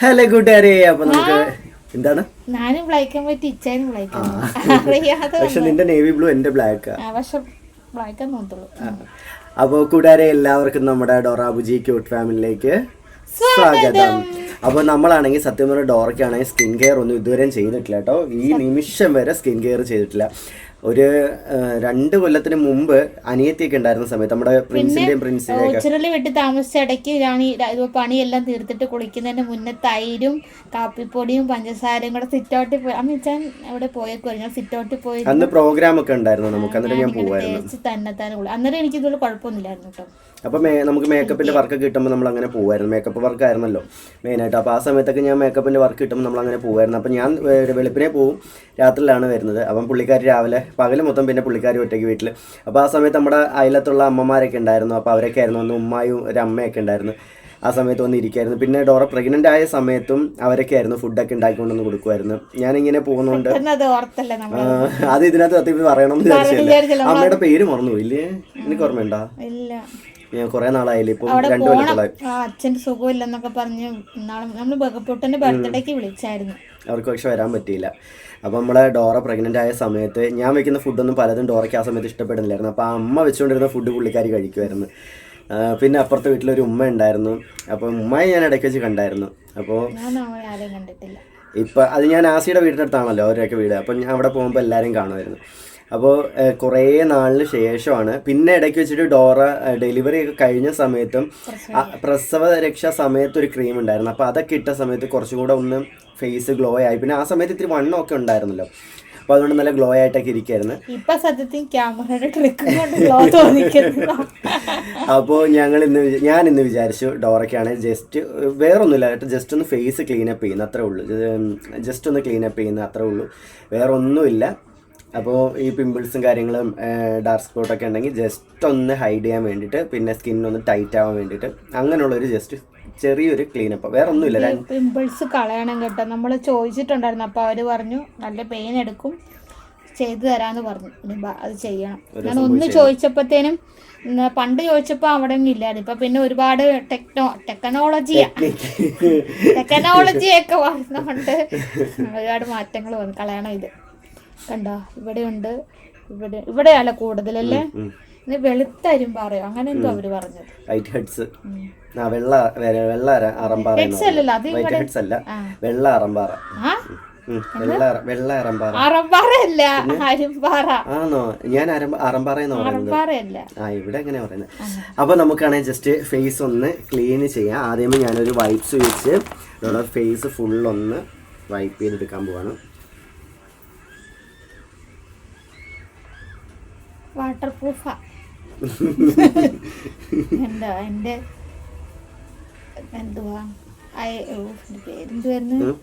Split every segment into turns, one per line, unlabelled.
Hello കൂട്ടുകാരെ അപ്പൊ നമുക്ക് എന്താണ്?
ഞാനും പറ്റി ഇച്ചാനും അറിയാതെ
പക്ഷെ നിന്റെ നേവി ബ്ലൂ എന്റെ ബ്ലാക്ക്
പക്ഷെ തോന്നുള്ളൂ
അപ്പോൾ കൂട്ടുകാരെ എല്ലാവർക്കും നമ്മുടെ ഡോറാബുജി ക്യൂട്ട് ഫാമിലിയിലേക്ക് സ്വാഗതം. അപ്പോൾ നമ്മളാണെങ്കിൽ സത്യം പറഞ്ഞ ഡോറയ്ക്കാണെങ്കിൽ സ്കിൻ കെയർ ഒന്നും ഇതുവരെയും ചെയ്തിട്ടില്ല കേട്ടോ. ഈ നിമിഷം വരെ സ്കിൻ കെയർ ചെയ്തിട്ടില്ല. ഒരു രണ്ട് കൊല്ലത്തിന് മുമ്പ് അനിയത്തിയൊക്കെ ഉണ്ടായിരുന്ന സമയത്ത് നമ്മുടെ പ്രിൻസിന്റെയും പ്രിൻസിന്റെയും ഒക്കെ
ഓച്ചിറലി വീട്ടിൽ താമസിച്ച ഇടയ്ക്ക് ഞാൻ ഈ പണിയെല്ലാം തീർത്തിട്ട് കുളിക്കുന്നതിന് മുന്നേ തൈരും കാപ്പിപ്പൊടിയും പഞ്ചസാരയും കൂടെ സിറ്റൗട്ടിൽ പോയി. അമ്മ അവിടെ പോയേക്കുവായിരുന്നു. ഞാൻ സിറ്റൗട്ടിൽ പോയി
അന്ന് പ്രോഗ്രാം ഒക്കെ ഉണ്ടായിരുന്നു നമുക്ക്. അന്നേരം ഞാൻ പോവായിരുന്നു.
തേച്ച് തന്നെ തന്നെ അന്നേരം എനിക്ക് ഇതുപോലെ കുഴപ്പമൊന്നുമില്ലായിരുന്നു കേട്ടോ.
അപ്പോൾ മേ നമുക്ക് മേക്കപ്പിന്റെ വർക്ക് കിട്ടുമ്പോൾ നമ്മൾ അങ്ങനെ പോവായിരുന്നു. മേക്കപ്പ് വർക്ക് ആയിരുന്നല്ലോ മെയിനായിട്ട് അപ്പോൾ ആ സമയത്തൊക്കെ ഞാൻ മേക്കപ്പിന്റെ വർക്ക് കിട്ടുമ്പോൾ നമ്മൾ അങ്ങനെ പോവായിരുന്നു. അപ്പോൾ ഞാൻ വെളുപ്പിനെ പോവും. രാത്രിയിലാണ് വരുന്നത്. അപ്പം പുള്ളിക്കാർ രാവിലെ പകൽ മൊത്തം പിന്നെ പുള്ളിക്കാരി ഒറ്റയ്ക്ക് വീട്ടിൽ അപ്പോൾ ആ സമയത്ത് നമ്മുടെ അയലത്തുള്ള അമ്മമാരൊക്കെ ഉണ്ടായിരുന്നു. അപ്പോൾ അവരൊക്കെ ആയിരുന്നു ഒന്ന് ഉമ്മായും ഒരു അമ്മയൊക്കെ ഉണ്ടായിരുന്നു. ആ സമയത്ത് വന്ന് ഇരിക്കായിരുന്നു. പിന്നെ ഡോറ പ്രഗ്നന്റ് ആയ സമയത്തും അവരൊക്കെ ആയിരുന്നു ഫുഡൊക്കെ ഉണ്ടാക്കിക്കൊണ്ടൊന്ന് കൊടുക്കുമായിരുന്നു ഞാനിങ്ങനെ പോകുന്നുണ്ട്.
അത്
ഇതിനകത്ത് സത്യം പറയണം എന്ന്
വിചാരിച്ചില്ല.
അമ്മയുടെ പേര് മറന്നു ഇല്ലേ? എനിക്ക് ഓർമ്മയുണ്ടോ? ഞാൻ കുറെ നാളായില്ലേ ഇപ്പൊ രണ്ടു കൊല്ലത്തോളായി.
അച്ഛൻ സുഖമില്ലെന്നൊക്കെ പറഞ്ഞ് നമ്മൾ നമ്മൾ ബഹപ്പൊട്ടന്റെ ബർത്ത്ഡേക്ക് വിളിച്ചായിരുന്നു.
അവർക്ക് പക്ഷെ വരാൻ പറ്റിയില്ല. അപ്പം നമ്മളെ ഡോറ പ്രഗ്നന്റ് ആയ സമയത്ത് ഞാൻ വെക്കുന്ന ഫുഡൊന്നും പലതും ഡോറയ്ക്ക് ആ സമയത്ത് ഇഷ്ടപ്പെടുന്നില്ലായിരുന്നു. അപ്പോൾ ആ അമ്മ വെച്ചുകൊണ്ടിരുന്ന ഫുഡ് പുള്ളിക്കാരി കഴിക്കുമായിരുന്നു പിന്നെ അപ്പുറത്തെ വീട്ടിലൊരു ഉമ്മ ഉണ്ടായിരുന്നു. അപ്പോൾ ഉമ്മയെ ഞാൻ ഇടയ്ക്ക് വെച്ച് കണ്ടായിരുന്നു. അപ്പോൾ ഇപ്പം അത് ഞാൻ ആസിയുടെ വീടിന്റെ അടുത്താണല്ലോ അവരൊക്കെ വീട്. അപ്പം ഞാൻ അവിടെ പോകുമ്പോൾ എല്ലാവരും കാണുമായിരുന്നു. അപ്പോൾ കുറേ നാളിന് ശേഷമാണ്. പിന്നെ ഇടയ്ക്ക് വെച്ചിട്ട് ഡോറ ഡെലിവറി ഒക്കെ കഴിഞ്ഞ സമയത്തും പ്രസവ രക്ഷാ സമയത്ത് ഒരു ക്രീം ഉണ്ടായിരുന്നു. അപ്പോൾ അതൊക്കെ ഇട്ട സമയത്ത് കുറച്ചും കൂടെ ഒന്ന് ഫേസ് ഗ്ലോ ആയി. പിന്നെ ആ സമയത്ത് ഇത്തിരി വണ്ണമൊക്കെ ഉണ്ടായിരുന്നല്ലോ. അപ്പോൾ അതുകൊണ്ട് നല്ല ഗ്ലോ ആയിട്ടൊക്കെ ഇരിക്കായിരുന്നു.
ഇപ്പൊ സത്യത്തിൽ ക്യാമറയുടെ ട്രിക്ക് ഗ്ലോ തോന്നിക്കുന്നു
അപ്പോൾ ഞങ്ങൾ ഇന്ന് ഞാൻ ഇന്ന് വിചാരിച്ചു ഡോറയ്ക്കാണ് ജസ്റ്റ് വേറൊന്നുമില്ല. ജസ്റ്റ് ഒന്ന് ഫേസ് ക്ലീനപ്പ് ചെയ്യുന്ന അത്രേ ഉള്ളൂ. ജസ്റ്റ് ഒന്ന് ക്ലീനപ്പ് ചെയ്യുന്ന അത്രേ ഉള്ളൂ. വേറെ ഒന്നുമില്ല അപ്പോൾ ഈ പിമ്പിൾസും കാര്യങ്ങളും ഡാർക്ക് സ്പോട്ടൊക്കെ ഉണ്ടെങ്കിൽ ജസ്റ്റ് ഒന്ന് ഹൈഡ് ചെയ്യാൻ വേണ്ടിയിട്ട് പിന്നെ സ്കിൻ ഒന്ന് ടൈറ്റ് ആവാൻ വേണ്ടിയിട്ട് അങ്ങനെയുള്ളൊരു ജസ്റ്റ് ചെറിയൊരു ക്ലീനപ്പ് വേറെ ഒന്നുമില്ല
പിമ്പിൾസ് കളയണം കേട്ടോ. നമ്മൾ ചോദിച്ചിട്ടുണ്ടായിരുന്നു. അപ്പോൾ അവർ പറഞ്ഞു നല്ല പെയിൻ എടുക്കും. ചെയ്തു തരാന്ന് പറഞ്ഞു. അത് ചെയ്യണം. ഞാൻ ഒന്ന് ചോദിച്ചപ്പോഴത്തേനും പണ്ട് ചോദിച്ചപ്പോ അവിടെ ഒന്നും ഇല്ലായിരുന്നു. ഇപ്പൊ പിന്നെ ഒരുപാട് ടെക്നോ ടെക്നോളജിയാ ടെക്നോളജി ഒക്കെ വന്നുകൊണ്ട് ഒരുപാട് മാറ്റങ്ങൾ വന്നു. കളയണം ഇത്. കണ്ടോ? ഇവിടെയുണ്ട്. ഇവിടെ ഇവിടെയല്ല കൂടുതലല്ലേ? ഇത് വെളുത്തരും പറയോ. അങ്ങനെ എന്തോ അവർ പറഞ്ഞത്.
വൈറ്റ് ഹെഡ്സ് ആ വെള്ള വെ- വെള്ള അര- അറമ്പാറ എന്ന്
Heads അല്ലല്ലോ, അത്
വൈറ്റ് ഹെഡ്സ് അല്ല.
ആ.
വെള്ള അറമ്പാറ
ആ?
ഉം, വെള്ള അറ- വെള്ള അറമ്പാറ
അറമ്പാറയല്ല അരുമ്പാറ
ആണോ ഞാൻ അരമ്പ അറമ്പാറ എന്ന് പറയുന്നത്.
അറമ്പാറയല്ല
ആ ഇവിടെ എങ്ങനെയാ പറയുന്നത് അപ്പൊ നമുക്കാണെങ്കിൽ ജസ്റ്റ് ഫേസ് ഒന്ന് ക്ലീൻ ചെയ്യാം. ആദ്യമേ ഞാനൊരു വൈപ്സ് വെച്ച് ഫേസ് ഫേസ് ഫുള്ളൊന്ന് വൈപ്പ് ചെയ്തെടുക്കാൻ പോവാണ്.
വാട്ടർ പ്രൂഫാ എന്താ എന്റെ എന്തുവാ? ഐ ഓ, ഇതിന്റെ പേരെന്തുവായിരുന്നു
ഉം.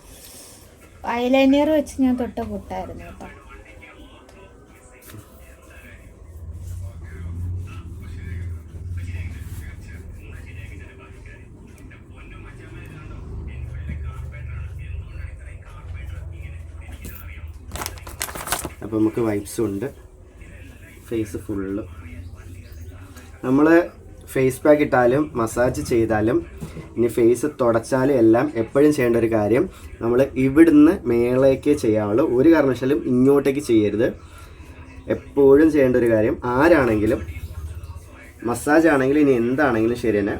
ഐലൈനർ വെച്ച് ഞാൻ തൊട്ട പൊട്ടായിരുന്നു കേട്ടോ.
അപ്പോൾ നമുക്ക് വൈപ്സും ഉണ്ട്. ഫേസ് ഫുള്ള് നമ്മൾ ഫേസ് പാക്ക് ഇട്ടാലും മസാജ് ചെയ്താലും ഇനി ഫേസ് തുടച്ചാലും എല്ലാം എപ്പോഴും ചെയ്യേണ്ട ഒരു കാര്യം നമ്മൾ ഇവിടുന്ന് മേളേക്ക് ചെയ്യാവുള്ളൂ ഒരു കാരണവശാലും ഇങ്ങോട്ടേക്ക് ചെയ്യരുത്. എപ്പോഴും ചെയ്യേണ്ട ഒരു കാര്യം ആരാണെങ്കിലും മസാജ് ആണെങ്കിലും ഇനി എന്താണെങ്കിലും ശരി തന്നെ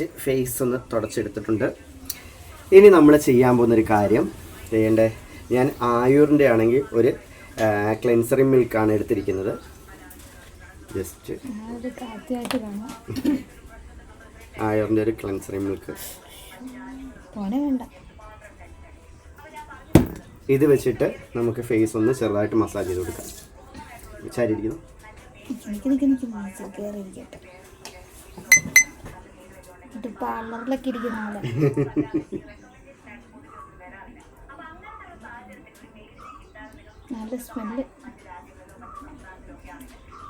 ജസ്റ്റ് ഫേസ് ഒന്ന് തുടച്ചെടുത്തിട്ടുണ്ട്. ഇനി നമ്മൾ ചെയ്യാൻ പോകുന്നൊരു കാര്യം ചെയ്യേണ്ടേ? ഞാൻ ആയൂറിന്റെ ആണെങ്കിൽ ഒരു ക്ലെൻസറി മിൽക്കാണ് എടുത്തിരിക്കുന്നത്. ജസ്റ്റ് ആയൂറിന്റെ ഒരു ക്ലെൻസറി മിൽക്ക് ഇത് വെച്ചിട്ട് നമുക്ക് ഫേസ് ഒന്ന് ചെറുതായിട്ട് മസാജ് ചെയ്ത് കൊടുക്കാം. ചാരിയിരിക്കുന്നു
ഇത് പാർലറിലൊക്കെ ഇരിക്കുന്ന പോലെ നല്ല സ്മെല്ല്.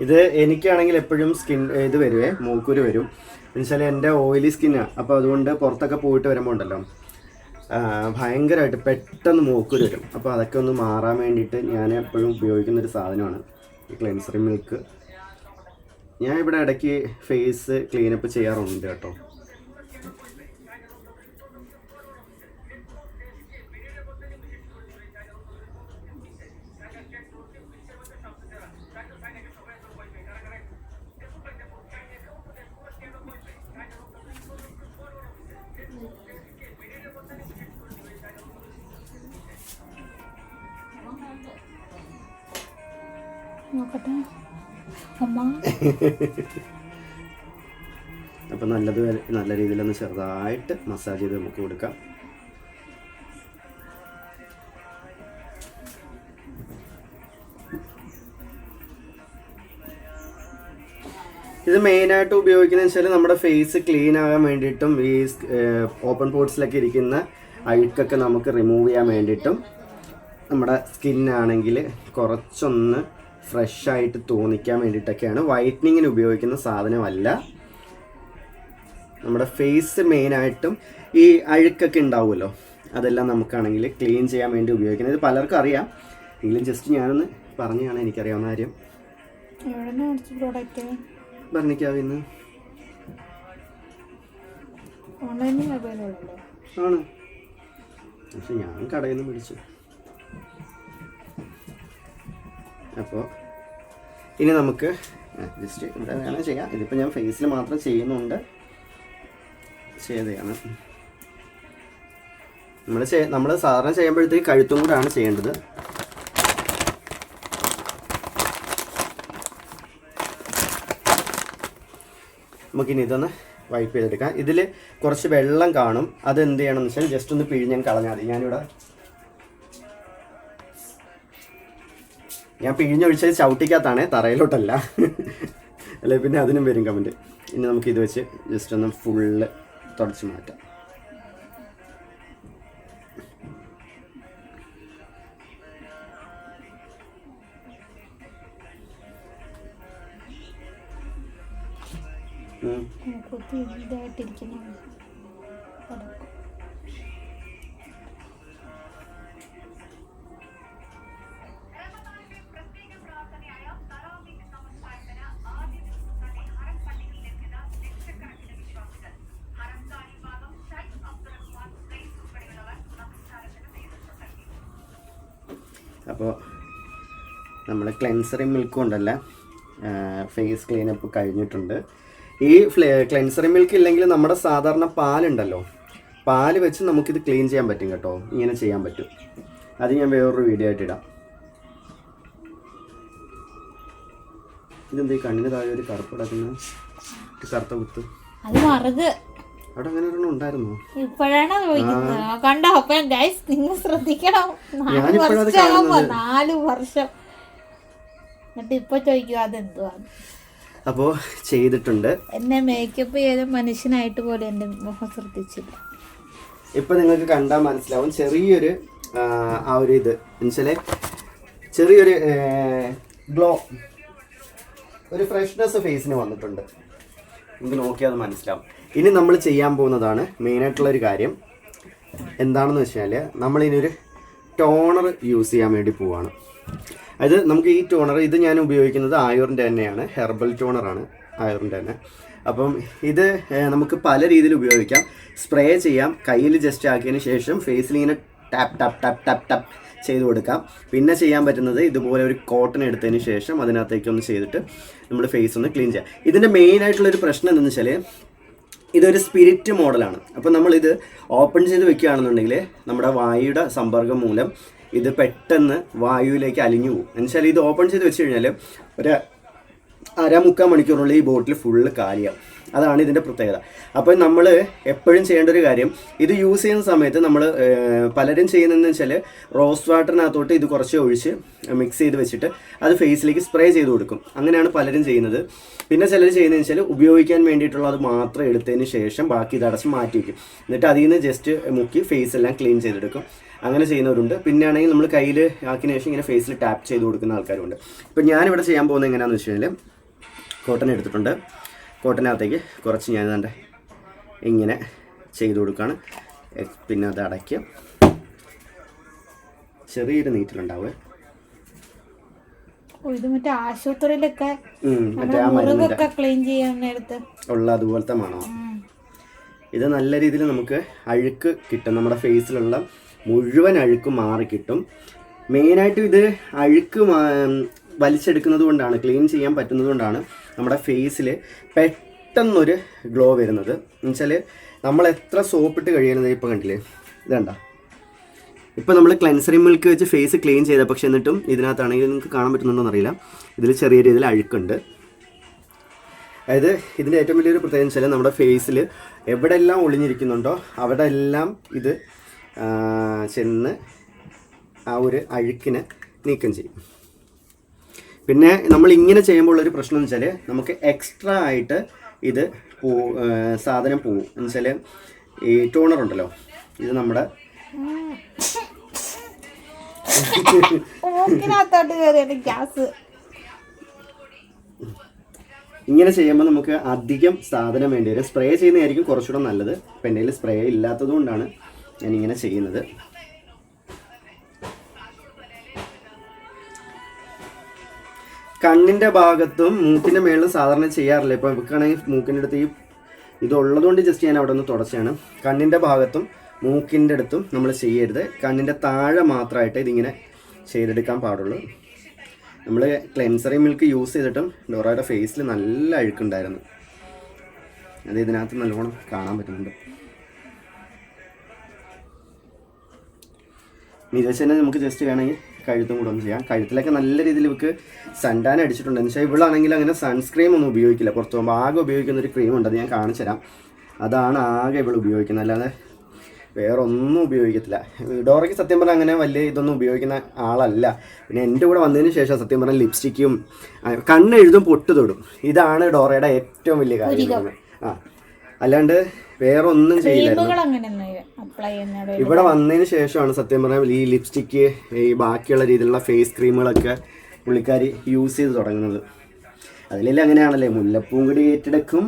ഇത് എനിക്കാണെങ്കിൽ എപ്പോഴും സ്കിൻ ഇത് വരുവേ മൂക്കൂര് വരും. എന്നുവെച്ചാൽ എന്റെ ഓയിലി സ്കിന്നാണ് അപ്പോൾ അതുകൊണ്ട് പുറത്തൊക്കെ പോയിട്ട് വരുമ്പോൾ ഉണ്ടല്ലോ ഭയങ്കരമായിട്ട് പെട്ടെന്ന് മൂക്കുരു വരും. അപ്പോൾ അതൊക്കെ ഒന്ന് മാറാൻ വേണ്ടിയിട്ട് ഞാൻ എപ്പോഴും ഉപയോഗിക്കുന്ന ഒരു സാധനമാണ് ക്ലെൻസറി മിൽക്ക്. ഞാൻ ഇവിടെ ഇടയ്ക്ക് ഫേസ് ക്ലീനപ്പ് ചെയ്യാറുണ്ട് കേട്ടോ. അപ്പോൾ നല്ലത് നല്ല രീതിയിലൊന്ന് ചെറുതായിട്ട് മസാജ് ചെയ്ത് നമുക്ക് കൊടുക്കാം. ഇത് മെയിനായിട്ട് ഉപയോഗിക്കുന്നത് വെച്ചാൽ നമ്മുടെ ഫേസ് ക്ലീൻ ആകാൻ വേണ്ടിയിട്ടും ഈ ഓപ്പൺ പോർട്സിലൊക്കെ ഇരിക്കുന്ന അഴുക്കൊക്കെ നമുക്ക് റിമൂവ് ചെയ്യാൻ വേണ്ടിയിട്ടും നമ്മുടെ സ്കിന്നാണെങ്കിൽ കുറച്ചൊന്ന് ഫ്രഷ് ആയിട്ട് തോന്നിക്കാൻ വേണ്ടിയിട്ടൊക്കെയാണ് വൈറ്റനിങ്ങിന് ഉപയോഗിക്കുന്ന സാധനമല്ല. നമ്മുടെ ഫേസ് മെയിനായിട്ടും ഈ അഴുക്കൊക്കെ ഉണ്ടാവുമല്ലോ. അതെല്ലാം നമുക്കാണെങ്കിൽ ക്ലീൻ ചെയ്യാൻ വേണ്ടി ഉപയോഗിക്കുന്നത്. ഇത് പലർക്കും അറിയാം. എങ്കിലും ജസ്റ്റ് ഞാനൊന്ന് പറഞ്ഞാണ് എനിക്കറിയാവുന്ന കാര്യം.
അല്ലേ
ആണ്. പക്ഷെ ഞാൻ കടയിൽ നിന്ന് മേടിച്ചു. അപ്പോൾ ഇനി നമുക്ക് ജസ്റ്റ് ഇവിടെ വേണം ചെയ്യാം. ഇതിപ്പോൾ ഞാൻ ഫേസിൽ മാത്രം ചെയ്യുന്നുണ്ട്. ചെയ്തതാണ് നമ്മൾ നമ്മൾ സാധാരണ ചെയ്യുമ്പോഴത്തേക്ക് കഴുത്തും കൂടാണ് ചെയ്യേണ്ടത്. നമുക്കിനി ഇതൊന്ന് വൈപ്പ് ചെയ്തെടുക്കാം. ഇതിൽ കുറച്ച് വെള്ളം കാണും. അത് എന്ത് ചെയ്യണം എന്ന് വെച്ചാൽ ജസ്റ്റ് ഒന്ന് പിഴിഞ്ഞാൽ കളഞ്ഞാൽ മതി. ഞാനിവിടെ ഞാൻ പിഴിഞ്ഞൊഴിച്ചത് ചവിട്ടിക്കകത്താണ് തറയിലോട്ടല്ല. അല്ലെ പിന്നെ അതിനും വരും കമന്റ് ഇനി നമുക്ക് ഇത് വെച്ച് ജസ്റ്റ് ഒന്ന് ഫുള്ള് തുടച്ച് മാറ്റാം.
ഇതായിട്ടിരിക്കുന്ന.
അപ്പോൾ നമ്മൾ ക്ലെൻസറി മിൽക്ക് കൊണ്ടല്ല ഫേസ് ക്ലീനപ്പ് കഴിഞ്ഞിട്ടുണ്ട്. ഈ ഫ്ലേ ക്ലെൻസറി മിൽക്ക് ഇല്ലെങ്കിൽ നമ്മുടെ സാധാരണ പാലുണ്ടല്ലോ. പാൽ വെച്ച് നമുക്കിത് ക്ലീൻ ചെയ്യാൻ പറ്റും കേട്ടോ. ഇങ്ങനെ ചെയ്യാൻ പറ്റും. അത് ഞാൻ വേറൊരു വീഡിയോ ആയിട്ട് ഇടാം. ഇതെന്താ ഈ കണ്ണിന് താഴെ ഒരു കറുപ്പ് കിടക്കുന്ന കറുത്ത കുത്ത്?
അത് മറുക്.
അവിടെ അങ്ങനെ ഒരെണ്ണം ഉണ്ടായിരുന്നോ?
ഇപ്പോഴാണ് ചോദിക്കുന്നത്? കണ്ടോ? അപ്പൊ ഗൈസ് നിങ്ങൾ ശ്രദ്ധിക്കണം. നാല്
ഞാനിപ്പോഴത്
വർഷമാകുമ്പോ നാല് വർഷം. എന്നിട്ട് ഇപ്പൊ ചോദിക്കുക അതെന്തുവാണ്
അപ്പോൾ ചെയ്തിട്ടുണ്ട്.
എന്നെ മേക്കപ്പ് ചെയ്ത മനുഷ്യനായിട്ട് പോലും എന്റെ മുഖം ശ്രദ്ധിച്ചില്ല.
ഇപ്പൊ നിങ്ങൾക്ക് കണ്ടാൽ മനസ്സിലാവും ചെറിയൊരു ആ, ഒരു ഇത്. എന്നുവെച്ചാൽ ചെറിയൊരു ഗ്ലോ ഒരു ഫ്രഷ്നെസ് ഫേസിന് വന്നിട്ടുണ്ട്. നിങ്ങൾക്ക് നോക്കിയാൽ അത് മനസ്സിലാവും. ഇനി നമ്മൾ ചെയ്യാൻ പോകുന്നതാണ് മെയിനായിട്ടുള്ളൊരു കാര്യം. എന്താണെന്ന് വെച്ചാൽ നമ്മളിനൊരു ടോണർ യൂസ് ചെയ്യാൻ വേണ്ടി പോവാണ്. അതായത് നമുക്ക് ഈ ടോണർ ഇത് ഞാൻ ഉപയോഗിക്കുന്നത് ആയൂറിന്റെ തന്നെയാണ്. ഹെർബൽ ടോണറാണ് ആയൂറിന്റെ തന്നെ. അപ്പം ഇത് നമുക്ക് പല രീതിയിൽ ഉപയോഗിക്കാം. സ്പ്രേ ചെയ്യാം. കയ്യിൽ ജസ്റ്റ് ആക്കിയതിന് ശേഷം ഫേസിൽ ഇങ്ങനെ tap tap tap tap tap ചെയ്ത് കൊടുക്കാം. പിന്നെ ചെയ്യാൻ പറ്റുന്നത് ഇതുപോലെ ഒരു കോട്ടൺ എടുത്തതിന് ശേഷം അതിനകത്തേക്ക് ഒന്ന് ചെയ്തിട്ട് നമ്മുടെ ഫേസ് ഒന്ന് ക്ലീൻ ചെയ്യാം. ഇതിന്റെ മെയിൻ ആയിട്ടുള്ള ഒരു പ്രശ്നം എന്താണെന്ന് വെച്ചാൽ ഇതൊരു സ്പിരിറ്റ് മോഡലാണ് അപ്പോൾ നമ്മളിത് ഓപ്പൺ ചെയ്ത് വെക്കുകയാണെന്നുണ്ടെങ്കിൽ നമ്മുടെ വായുടെ സമ്പർക്കം മൂലം ഇത് പെട്ടെന്ന് വായുവിലേക്ക് അലിഞ്ഞു പോകും. എന്നുവെച്ചാൽ ഇത് ഓപ്പൺ ചെയ്ത് വെച്ച് കഴിഞ്ഞാൽ ഒരു അര മുക്കാൽ മണിക്കൂറിനുള്ളിൽ ഈ ബോട്ടിൽ ഫുള്ള് കാലിയാവും. അതാണ് ഇതിന്റെ പ്രത്യേകത. അപ്പോൾ നമ്മൾ എപ്പോഴും ചെയ്യേണ്ട ഒരു കാര്യം ഇത് യൂസ് ചെയ്യുന്ന സമയത്ത് നമ്മൾ പലരും ചെയ്യുന്നതെന്ന് വെച്ചാൽ റോസ് വാട്ടറിനകത്തോട്ട് ഇത് കുറച്ച് ഒഴിച്ച് മിക്സ് ചെയ്ത് വെച്ചിട്ട് അത് ഫേസിലേക്ക് സ്പ്രേ ചെയ്ത് കൊടുക്കും. അങ്ങനെയാണ് പലരും ചെയ്യുന്നത്. പിന്നെ ചിലർ ചെയ്യുന്നതെന്ന് വെച്ചാൽ ഉപയോഗിക്കാൻ വേണ്ടിയിട്ടുള്ളത് മാത്രം എടുത്തതിന് ശേഷം ബാക്കി ഇത് അടച്ച് മാറ്റി വയ്ക്കും എന്നിട്ട് അതിൽ നിന്ന് ജസ്റ്റ് മുക്കി ഫേസ് എല്ലാം ക്ലീൻ ചെയ്തെടുക്കും. അങ്ങനെ ചെയ്യുന്നവരുണ്ട്. പിന്നെ ആണെങ്കിൽ നമ്മൾ കയ്യിൽ ആക്കിയതിന് ശേഷം ഇങ്ങനെ ഫേസിൽ ടാപ്പ് ചെയ്ത് കൊടുക്കുന്ന ആൾക്കാരുണ്ട് ഇപ്പം ഞാനിവിടെ ചെയ്യാൻ പോകുന്നത് എങ്ങനെയാണെന്ന് വെച്ച് കഴിഞ്ഞാൽ കോട്ടൺ എടുത്തിട്ടുണ്ട്. കോട്ടനകത്തേക്ക് കുറച്ച് ഞാൻ കണ്ടേ ഇങ്ങനെ ചെയ്ത് കൊടുക്കുകയാണ് പിന്നെ അത് അടയ്ക്കുക. ചെറിയൊരു നീറ്റിലുണ്ടാവേ
ഓ, ഇത് മറ്റേ ആശുപത്രിയിലൊക്കെ ക്ലീൻ ചെയ്യാൻ
ഉള്ള അതുപോലത്തെ
മണോ?
ഇത് നല്ല രീതിയിൽ നമുക്ക് അഴുക്ക് കിട്ടും. നമ്മുടെ ഫേസിലുള്ള മുഴുവൻ അഴുക്കും മാറി കിട്ടും. മെയിനായിട്ടും ഇത് അഴുക്ക് വലിച്ചെടുക്കുന്നത് കൊണ്ടാണ് ക്ലീൻ ചെയ്യാൻ പറ്റുന്നത് കൊണ്ടാണ് നമ്മുടെ ഫേസിൽ പെട്ടെന്നൊരു ഗ്ലോ വരുന്നത്. എന്നുവെച്ചാൽ നമ്മൾ എത്ര സോപ്പിട്ട് കഴിയുന്നത് ഇപ്പോൾ കണ്ടില്ലേ? ഇതണ്ട ഇപ്പോൾ നമ്മൾ ക്ലെൻസറിംഗ് മിൽക്ക് വെച്ച് ഫേസ് ക്ലീൻ ചെയ്ത പക്ഷേ എന്നിട്ടും ഇതിനകത്താണെങ്കിൽ നിങ്ങൾക്ക് കാണാൻ പറ്റുന്നുണ്ടോ എന്നറിയില്ല. ഇതിൽ ചെറിയ രീതിയിൽ അഴുക്കുണ്ട്. അതായത് ഇതിന്റെ ഏറ്റവും വലിയൊരു പ്രത്യേകത വെച്ചാൽ നമ്മുടെ ഫേസിൽ എവിടെല്ലാം ഒളിഞ്ഞിരിക്കുന്നുണ്ടോ അവിടെ എല്ലാം ഇത് ചെന്ന് ആ ഒരു അഴുക്കിനെ നീക്കം ചെയ്യും. പിന്നെ നമ്മൾ ഇങ്ങനെ ചെയ്യുമ്പോൾ ഒരു പ്രശ്നം എന്ന് വെച്ചാൽ നമുക്ക് എക്സ്ട്രാ ആയിട്ട് ഇത് പോ സാധനം പോവും. എന്ന് വെച്ചാൽ ഈ ടോണർ ഉണ്ടല്ലോ ഇത് നമ്മുടെ ഇങ്ങനെ ചെയ്യുമ്പോൾ നമുക്ക് അധികം സാധനം വേണ്ടി വരും. സ്പ്രേ ചെയ്യുന്നതായിരിക്കും കുറച്ചുകൂടെ നല്ലത്. ഇപ്പം എന്റെ സ്പ്രേ ഇല്ലാത്തത് കൊണ്ടാണ് ഞാൻ ഇങ്ങനെ ചെയ്യുന്നത്. കണ്ണിന്റെ ഭാഗത്തും മൂക്കിന്റെ മേളിലും സാധാരണ ചെയ്യാറില്ല. ഇപ്പോൾ ഇവക്കാണെങ്കിൽ മൂക്കിന്റെ അടുത്ത് ഈ ഇതുള്ളതുകൊണ്ട് ജസ്റ്റ് ഞാൻ അവിടെ നിന്ന് തുടച്ചാണ്. കണ്ണിന്റെ ഭാഗത്തും മൂക്കിന്റെ അടുത്തും നമ്മൾ ചെയ്യരുത്. കണ്ണിന്റെ താഴെ മാത്രമായിട്ട് ഇതിങ്ങനെ ചെയ്തെടുക്കാൻ പാടുള്ളൂ. നമ്മൾ ക്ലെൻസറി മിൽക്ക് യൂസ് ചെയ്തിട്ടും ഡോറയുടെ ഫേസിൽ നല്ല അഴുക്കുണ്ടായിരുന്നു. അത് ഇതിനകത്ത് നല്ലോണം കാണാൻ പറ്റുന്നുണ്ട്. നിരശനെ നമുക്ക് ജസ്റ്റ് വേണമെങ്കിൽ കഴുത്തും കൂടെ ഒന്ന് ചെയ്യാം. കഴുത്തിലൊക്കെ നല്ല രീതിയിൽ ഇവക്ക് സൺടാൻ അടിച്ചിട്ടുണ്ട്. എന്ന് വെച്ചാൽ ഇവളാണെങ്കിൽ അങ്ങനെ സൺസ്ക്രീം ഒന്നും ഉപയോഗിക്കില്ല. പുറത്ത് പോകുമ്പോൾ ആകെ ഉപയോഗിക്കുന്ന ഒരു ക്രീം ഉണ്ട് അത് ഞാൻ കാണിച്ചു തരാം. അതാണ് ആകെ ഇവൾ ഉപയോഗിക്കുന്നത്. അല്ലാതെ വേറെ ഒന്നും ഉപയോഗിക്കത്തില്ല. ഡോറയ്ക്ക് സത്യം പറഞ്ഞാൽ അങ്ങനെ വലിയ ഇതൊന്നും ഉപയോഗിക്കുന്ന ആളല്ല. പിന്നെ എന്റെ കൂടെ വന്നതിന് ശേഷം സത്യം പറഞ്ഞാൽ ലിപ്സ്റ്റിക്കും കണ്ണെഴുതും പൊട്ട് തൊടും. ഇതാണ് ഡോറയുടെ ഏറ്റവും വലിയ കാര്യം ആ. അല്ലാണ്ട് വേറെ ഒന്നും ചെയ്യില്ലായിരുന്നു ഇവിടെ വന്നതിന് ശേഷമാണ് സത്യം പറഞ്ഞാൽ ഈ ലിപ്സ്റ്റിക്ക് ഈ ബാക്കിയുള്ള രീതിയിലുള്ള ഫേസ് ക്രീമുകളൊക്കെ പുള്ളിക്കാരി യൂസ് ചെയ്ത് തുടങ്ങുന്നത്. അതിലെല്ലാം അങ്ങനെയാണല്ലേ? മുല്ലപ്പൂം കൂടി ഏറ്റെടുക്കും.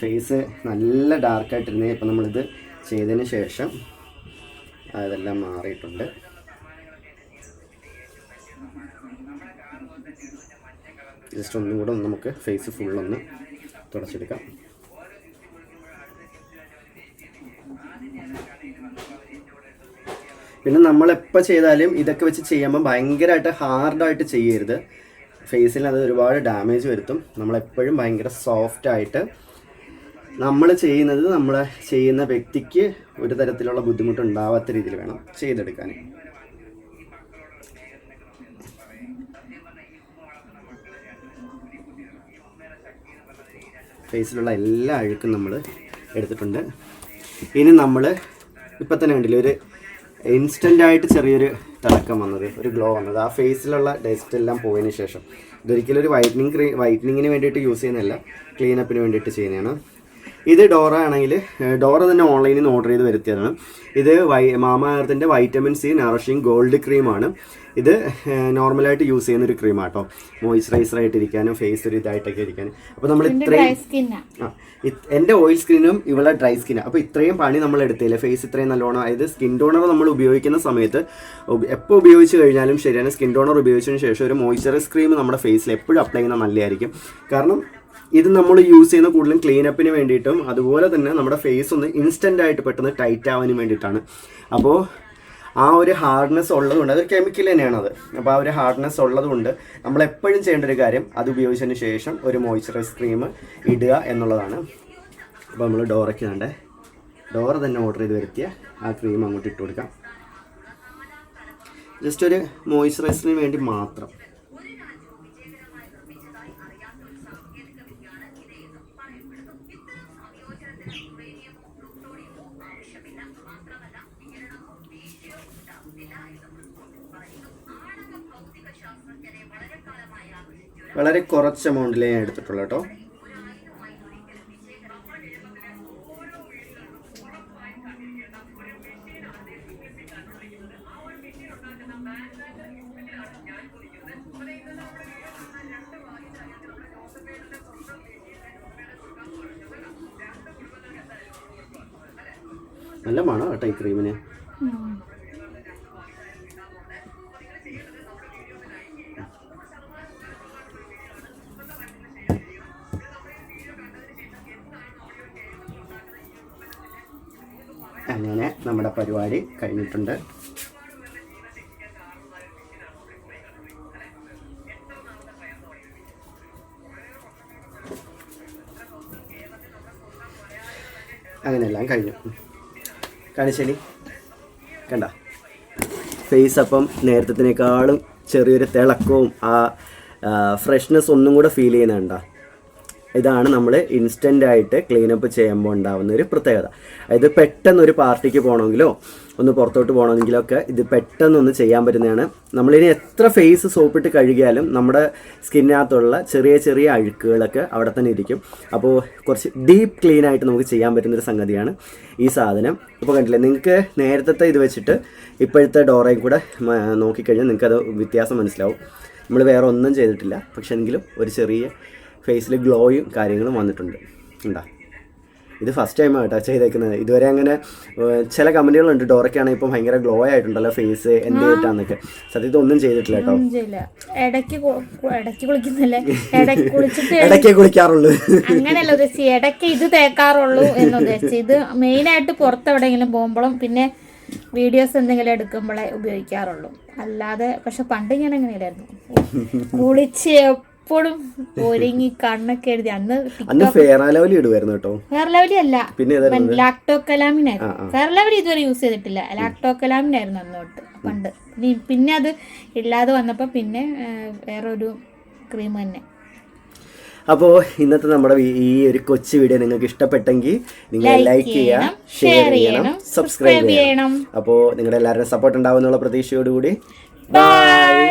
ഫേസ് നല്ല ഡാർക്കായിട്ടിരുന്നേ ഇപ്പം നമ്മളിത് ചെയ്തതിന് ശേഷം. അതെല്ലാം മാറിയിട്ടുണ്ട്. ജസ്റ്റ് ഒന്നും കൂടെ ഒന്ന് നമുക്ക് ഫേസ് ഫുള്ളൊന്ന് തുടച്ചെടുക്കാം. പിന്നെ നമ്മളെപ്പോൾ ചെയ്താലും ഇതൊക്കെ വെച്ച് ചെയ്യുമ്പോൾ ഭയങ്കരമായിട്ട് ഹാർഡായിട്ട് ചെയ്യരുത്. ഫേസിൽ അത് ഒരുപാട് ഡാമേജ് വരുത്തും. നമ്മളെപ്പോഴും ഭയങ്കര സോഫ്റ്റ് ആയിട്ട് നമ്മൾ ചെയ്യുന്നത് നമ്മൾ ചെയ്യുന്ന വ്യക്തിക്ക് ഒരു തരത്തിലുള്ള ബുദ്ധിമുട്ട് ഉണ്ടാവാത്ത രീതിയിൽ വേണം ചെയ്തെടുക്കാൻ. ഫേസിലുള്ള എല്ലാ അഴുക്കും നമ്മൾ എടുത്തിട്ടുണ്ട്. ഇനി നമ്മൾ ഇപ്പം തന്നെ കണ്ടില്ലേ ഒരു ഇൻസ്റ്റന്റ് ആയിട്ട് ചെറിയൊരു തിളക്കം വന്നത് ഒരു ഗ്ലോ വന്നത്. ആ ഫേസിലുള്ള ഡസ്റ്റ് എല്ലാം പോയതിന് ശേഷം ഇതൊരിക്കലും ഒരു വൈറ്റനിങ് ക്രീ വൈറ്റനിങ്ങിന് വേണ്ടിയിട്ട് യൂസ് ചെയ്യുന്നതല്ല ക്ലീനപ്പിന് വേണ്ടിയിട്ട് ചെയ്യുന്നതാണ്. ഇത് ഡോറ ആണെങ്കിൽ ഡോറ തന്നെ ഓൺലൈനിൽ നിന്ന് ഓർഡർ ചെയ്ത് വരുത്തിയതാണ്. ഇത് വൈ മാമാർത്തിന്റെ വൈറ്റമിൻ സി നറിഷിങ് ഗോൾഡ് ക്രീമാണ് ഇത് നോർമലായിട്ട് യൂസ് ചെയ്യുന്ന ഒരു ക്രീമാണ് കേട്ടോ മോയ്സ്ചറൈസർ ആയിട്ട് ഇരിക്കാനും ഫേസ് ഒരു ഇതായിട്ടൊക്കെ ഇരിക്കാനും. അപ്പോൾ നമ്മൾ ഇത്രയും ആ. എന്റെ ഓയിൽ സ്കിന്നും ഇവിടെ ഡ്രൈ സ്കിന്നും അപ്പോൾ ഇത്രയും പണി നമ്മൾ എടുത്തില്ല? ഫേസ് ഇത്രയും നല്ലോണം അതായത് സ്കിൻ ടോണർ നമ്മൾ ഉപയോഗിക്കുന്ന സമയത്ത് എപ്പോൾ ഉപയോഗിച്ച് കഴിഞ്ഞാലും ശരിയാണ് സ്കിൻ ടോണർ ഉപയോഗിച്ചതിന് ശേഷം ഒരു മോയ്സ്ചറൈസ് ക്രീം നമ്മുടെ ഫേസിൽ എപ്പോഴും അപ്ലൈ ചെയ്യുന്നത് നല്ലതായിരിക്കും. കാരണം ഇത് നമ്മൾ യൂസ് ചെയ്യുന്ന കൂടുതലും ക്ലീനപ്പിന് വേണ്ടിയിട്ടും അതുപോലെ തന്നെ നമ്മുടെ ഫേസ് ഒന്ന് ഇൻസ്റ്റന്റ് ആയിട്ട് പെട്ടെന്ന് ടൈറ്റ് ആവാനും വേണ്ടിയിട്ടാണ്. അപ്പോൾ ആ ഒരു ഹാർഡ്നെസ് ഉള്ളതുകൊണ്ട് അതൊരു കെമിക്കൽ തന്നെയാണ് അത്. അപ്പോൾ ആ ഒരു ഹാർഡ്നെസ് ഉള്ളതുകൊണ്ട് നമ്മൾ എപ്പോഴും ചെയ്യേണ്ട ഒരു കാര്യം അത് ഉപയോഗിച്ചതിന് ശേഷം ഒരു മോയ്സ്ചറൈസ് ക്രീം ഇടുക എന്നുള്ളതാണ്. അപ്പോൾ നമ്മൾ ഡോറയ്ക്ക് വേണ്ടേ ഡോറ തന്നെ ഓർഡർ ചെയ്ത് വരുത്തിയ ആ ക്രീം അങ്ങോട്ട് ഇട്ട് കൊടുക്കാം. ജസ്റ്റ് ഒരു മോയ്സ്ചറൈസറിന് വേണ്ടി മാത്രം. വളരെ കുറച്ച് എമൗണ്ടിൽ ഞാൻ എടുത്തിട്ടുള്ളൂ കേട്ടോ. നല്ല മണം കേട്ടോ ഈ ക്രീമിന് പരിപാടി കഴിഞ്ഞിട്ടുണ്ട്. അങ്ങനെയെല്ലാം കഴിഞ്ഞു. കാണിച്ചേനി. കണ്ട? ഫേസ് അപ്പം നേരത്തേക്കാളും ചെറിയൊരു തിളക്കവും ആ ഫ്രഷ്നെസ് ഒന്നും കൂടെ ഫീൽ ചെയ്യുന്നുണ്ടോ ഇതാണ് നമ്മൾ ഇൻസ്റ്റന്റ് ആയിട്ട് ക്ലീനപ്പ് ചെയ്യുമ്പോൾ ഉണ്ടാകുന്ന ഒരു പ്രത്യേകത. അതായത് പെട്ടെന്ന് ഒരു പാർട്ടിക്ക് പോകണമെങ്കിലോ ഒന്ന് പുറത്തോട്ട് പോകണമെങ്കിലോ ഒക്കെ ഇത് പെട്ടെന്നൊന്ന് ചെയ്യാൻ പറ്റുന്നതാണ്. നമ്മളിനി എത്ര ഫേസ് സോപ്പിട്ട് കഴുകിയാലും നമ്മുടെ സ്കിന്നിനകത്തുള്ള ചെറിയ ചെറിയ അഴുക്കുകളൊക്കെ അവിടെ തന്നെ ഇരിക്കും. അപ്പോൾ കുറച്ച് ഡീപ്പ് ക്ലീൻ ആയിട്ട് നമുക്ക് ചെയ്യാൻ പറ്റുന്നൊരു സംഗതിയാണ് ഈ സാധനം. ഇപ്പോൾ കണ്ടില്ലേ നിങ്ങൾക്ക് നേരത്തെ ഇത് വെച്ചിട്ട് ഇപ്പോഴത്തെ ഡോറയും കൂടെ നോക്കിക്കഴിഞ്ഞാൽ നിങ്ങൾക്കത് വ്യത്യാസം മനസ്സിലാവും. നമ്മൾ വേറെ ഒന്നും ചെയ്തിട്ടില്ല. പക്ഷെ എങ്കിലും ഒരു ചെറിയ ഫേസിൽ ഗ്ലോയും കാര്യങ്ങളും വന്നിട്ടുണ്ട്. ഉണ്ടാ ഇത് ഫസ്റ്റ് ടൈം കേട്ടോ ചെയ്തേക്കുന്നത്. ഇതുവരെ അങ്ങനെ ചില കമ്പനികളുണ്ട് ഡോറയ്ക്കാണെങ്കിൽ ഇപ്പം ഭയങ്കര ഗ്ലോ ആയിട്ടുണ്ടല്ലോ ഫേസ് എന്ത് ചെയ്തിട്ടാന്നൊക്കെ സത്യത്തിൽ ഒന്നും ചെയ്തിട്ടില്ല കേട്ടോ.
ഇടയ്ക്ക്
കുളിക്കാറുള്ളൂ.
അങ്ങനെയല്ല ഉദ്ദേശിച്ച് ഇടയ്ക്ക് ഇത് തേക്കാറുള്ളൂ എന്ന് ഉദ്ദേശിച്ചു ഇത് മെയിനായിട്ട് പുറത്ത് എവിടെയെങ്കിലും പോകുമ്പോഴും പിന്നെ വീഡിയോസ് എന്തെങ്കിലും എടുക്കുമ്പോഴേ ഉപയോഗിക്കാറുള്ളൂ. അല്ലാതെ പക്ഷെ പണ്ട് ഞാൻ അങ്ങനെയല്ലായിരുന്നു. കുളിച്ച് എപ്പോഴും ഒരുങ്ങി കണ്ണൊക്കെ എഴുതി അന്ന്
അന്ന് ഫെയർ ഇടുവായിരുന്നു കേട്ടോ.
ഫെയർ ലവലി അല്ല.
പിന്നെ ഏതായിരുന്നു
ലാക്ടോ കലാമിനായിരുന്നു ഫെയർ ലവലി ഇതുവരെ യൂസ് ചെയ്തിട്ടില്ല. ലാക്ടോ കലാമിനായിരുന്നു അന്നോട്ട് പണ്ട്. പിന്നെ അത് ഇല്ലാതെ വന്നപ്പോൾ പിന്നെ വേറൊരു ക്രീം തന്നെ.
അപ്പോൾ ഇന്നത്തെ നമ്മുടെ ഈ- ഒരു കൊച്ചു വീഡിയോ നിങ്ങൾക്ക് ഇഷ്ടപ്പെട്ടെങ്കിൽ നിങ്ങൾ ലൈക്ക് ചെയ്യാം
ചെയ്യണം,
ഷെയർ ചെയ്യണം സബ്സ്ക്രൈബ് ചെയ്യണം.
അപ്പോ
അപ്പോൾ നിങ്ങളുടെ എല്ലാവരുടെയും സപ്പോർട്ട് ഉണ്ടാവുന്ന പ്രതീക്ഷയോടുകൂടി.
Bye.